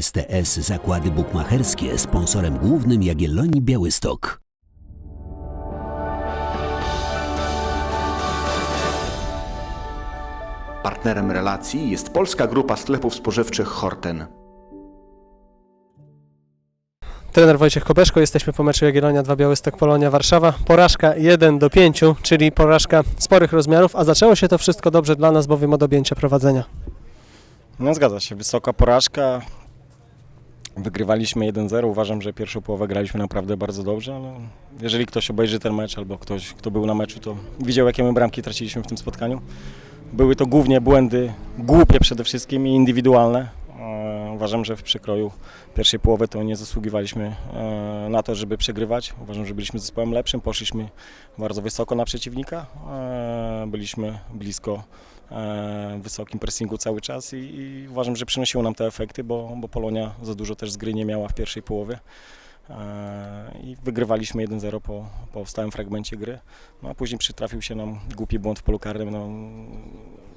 STS Zakłady Bukmacherskie sponsorem głównym Jagiellonii Białystok. Partnerem relacji jest polska grupa sklepów spożywczych Horten. Trener Wojciech Kopeszko, jesteśmy po meczu Jagiellonia 2 Białystok Polonia Warszawa. Porażka 1 do 5, czyli porażka sporych rozmiarów, a zaczęło się to wszystko dobrze dla nas, bowiem od objęcia prowadzenia. No zgadza się, wysoka porażka. Wygrywaliśmy 1-0. Uważam, że pierwszą połowę graliśmy naprawdę bardzo dobrze, ale jeżeli ktoś obejrzy ten mecz albo ktoś, kto był na meczu, to widział, jakie my bramki traciliśmy w tym spotkaniu. Były to głównie błędy głupie przede wszystkim i indywidualne. E, Uważam, że w przekroju pierwszej połowy to nie zasługiwaliśmy e, na to, żeby przegrywać. Uważam, że byliśmy zespołem lepszym, poszliśmy bardzo wysoko na przeciwnika, e, byliśmy blisko wysokim pressingu cały czas i, i uważam, że przynosiło nam te efekty, bo, bo Polonia za dużo też z gry nie miała w pierwszej połowie. E, I wygrywaliśmy 1-0 po, po stałym fragmencie gry. No a później przytrafił się nam głupi błąd w polu karnym. No,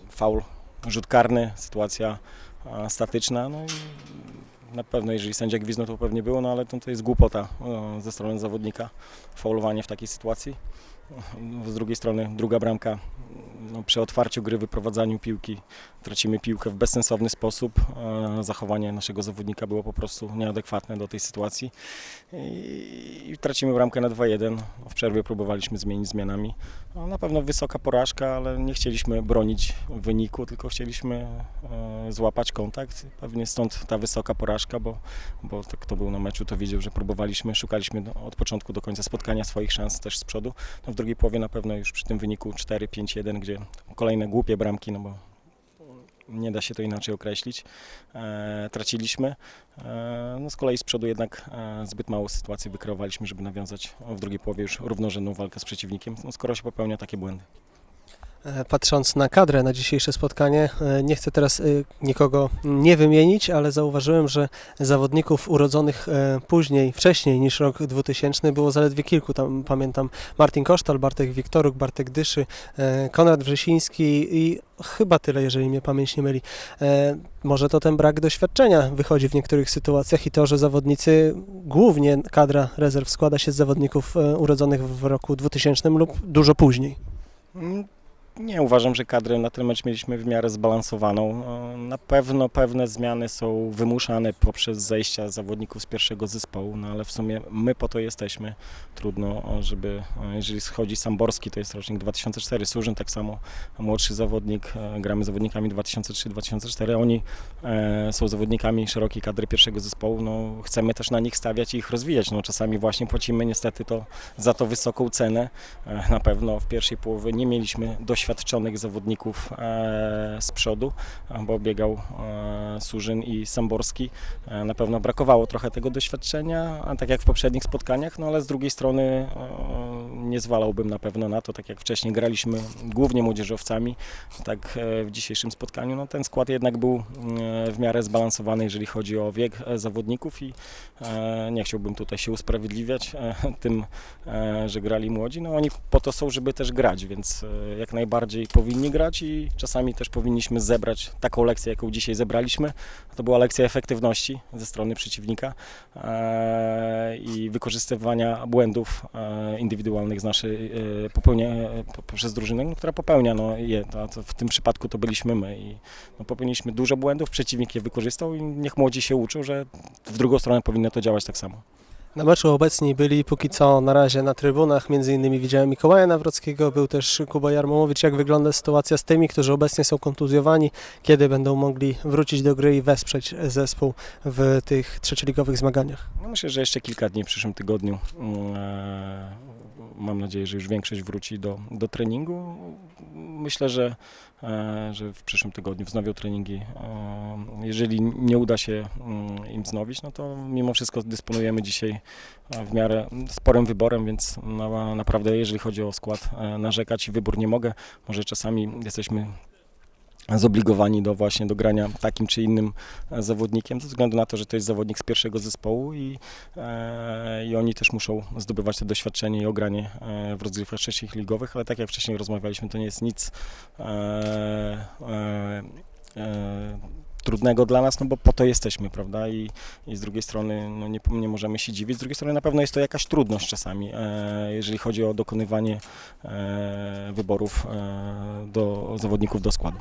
faul, rzut karny, sytuacja e, statyczna. No i na pewno, jeżeli sędzia gwizdnął, to pewnie było, no ale to, to jest głupota ze strony zawodnika, faulowanie w takiej sytuacji. Z drugiej strony druga bramka no, przy otwarciu gry, wyprowadzaniu piłki tracimy piłkę w bezsensowny sposób. E, Zachowanie naszego zawodnika było po prostu nieadekwatne do tej sytuacji i tracimy bramkę na 2-1. W przerwie próbowaliśmy zmienić zmianami. No, na pewno wysoka porażka, ale nie chcieliśmy bronić wyniku, tylko chcieliśmy e, złapać kontakt. Pewnie stąd ta wysoka porażka, bo, bo to, kto był na meczu, to widział, że próbowaliśmy, szukaliśmy do, od początku do końca spotkania swoich szans też z przodu. No, w drugiej połowie na pewno już przy tym wyniku 4-5-1, gdzie kolejne głupie bramki, no bo nie da się to inaczej określić. E, traciliśmy. E, no z kolei z przodu jednak e, zbyt mało sytuacji wykreowaliśmy, żeby nawiązać w drugiej połowie już równorzędną walkę z przeciwnikiem, no, skoro się popełnia takie błędy. E, Patrząc na kadrę na dzisiejsze spotkanie, e, nie chcę teraz e, nikogo nie wymienić, ale zauważyłem, że zawodników urodzonych później, wcześniej niż rok 2000 było zaledwie kilku. Tam pamiętam Martin Kosztal, Bartek Wiktoruk, Bartek Dyszy, Konrad Wrzesiński i chyba tyle, jeżeli mnie pamięć nie myli. Może to ten brak doświadczenia wychodzi w niektórych sytuacjach i to, że zawodnicy, głównie kadra rezerw składa się z zawodników urodzonych w roku 2000 lub dużo później. Nie uważam, że kadrę na ten mecz mieliśmy w miarę zbalansowaną. Na pewno pewne zmiany są wymuszane poprzez zejścia zawodników z pierwszego zespołu, no ale w sumie my po to jesteśmy. Trudno, żeby, jeżeli schodzi Samborski, to jest rocznik 2004, Surzyn tak samo, młodszy zawodnik, e, gramy zawodnikami 2003-2004, oni e, są zawodnikami szerokiej kadry pierwszego zespołu, no chcemy też na nich stawiać i ich rozwijać, no czasami właśnie płacimy niestety to za to wysoką cenę, E, Na pewno w pierwszej połowie nie mieliśmy doświadczonych zawodników e, z przodu, bo biegał e, Surzyn i Samborski. E, Na pewno brakowało trochę tego doświadczenia, tak jak w poprzednich spotkaniach, no ale z drugiej strony nie zwalałbym na pewno na to, tak jak wcześniej graliśmy głównie młodzieżowcami, tak w dzisiejszym spotkaniu no ten skład jednak był w miarę zbalansowany, jeżeli chodzi o wiek zawodników i nie chciałbym tutaj się usprawiedliwiać tym, że grali młodzi. No oni po to są, żeby też grać, więc jak najbardziej powinni grać i czasami też powinniśmy zebrać taką lekcję, jaką dzisiaj zebraliśmy. To była lekcja efektywności ze strony przeciwnika e, i wykorzystywania błędów e, indywidualnych z naszej e, popełnia, po- poprzez drużynę, no, która popełnia no, je. W tym przypadku to byliśmy my i no, popełniliśmy dużo błędów, przeciwnik je wykorzystał i niech młodzi się uczą, że w drugą stronę powinno to działać tak samo. Na meczu obecni byli póki co na razie na trybunach, między innymi widziałem Mikołaja Nawrockiego, był też Kuba Jarmowicz. Jak wygląda sytuacja z tymi, którzy obecnie są kontuzjowani, kiedy będą mogli wrócić do gry i wesprzeć zespół w tych trzecioligowych zmaganiach? No myślę, że jeszcze kilka dni w przyszłym tygodniu. Mam nadzieję, że już większość wróci do, do treningu. Myślę, że, e, że w przyszłym tygodniu wznowią treningi. E, Jeżeli nie uda się mm, im wznowić, no to mimo wszystko dysponujemy dzisiaj e, w miarę sporym wyborem, więc na, naprawdę jeżeli chodzi o skład narzekać i wybór nie mogę. Może czasami jesteśmy zobligowani do właśnie do grania takim czy innym e, zawodnikiem, ze względu na to, że to jest zawodnik z pierwszego zespołu i, e, i oni też muszą zdobywać to doświadczenie i ogranie e, w rozgrywkach trzecich ligowych, ale tak jak wcześniej rozmawialiśmy, to nie jest nic e, e, e, trudnego dla nas, no bo po to jesteśmy, prawda? I, i z drugiej strony no nie, nie możemy się dziwić, z drugiej strony na pewno jest to jakaś trudność czasami, e, jeżeli chodzi o dokonywanie e, wyborów e, do zawodników do składu.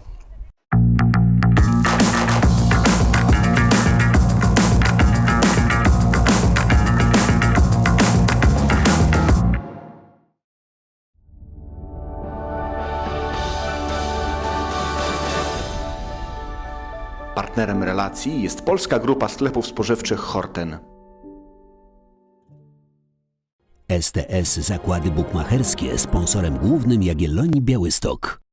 Partnerem relacji jest polska grupa sklepów spożywczych Horten. STS Zakłady Bukmacherskie sponsorem głównym Jagiellonii Białystok.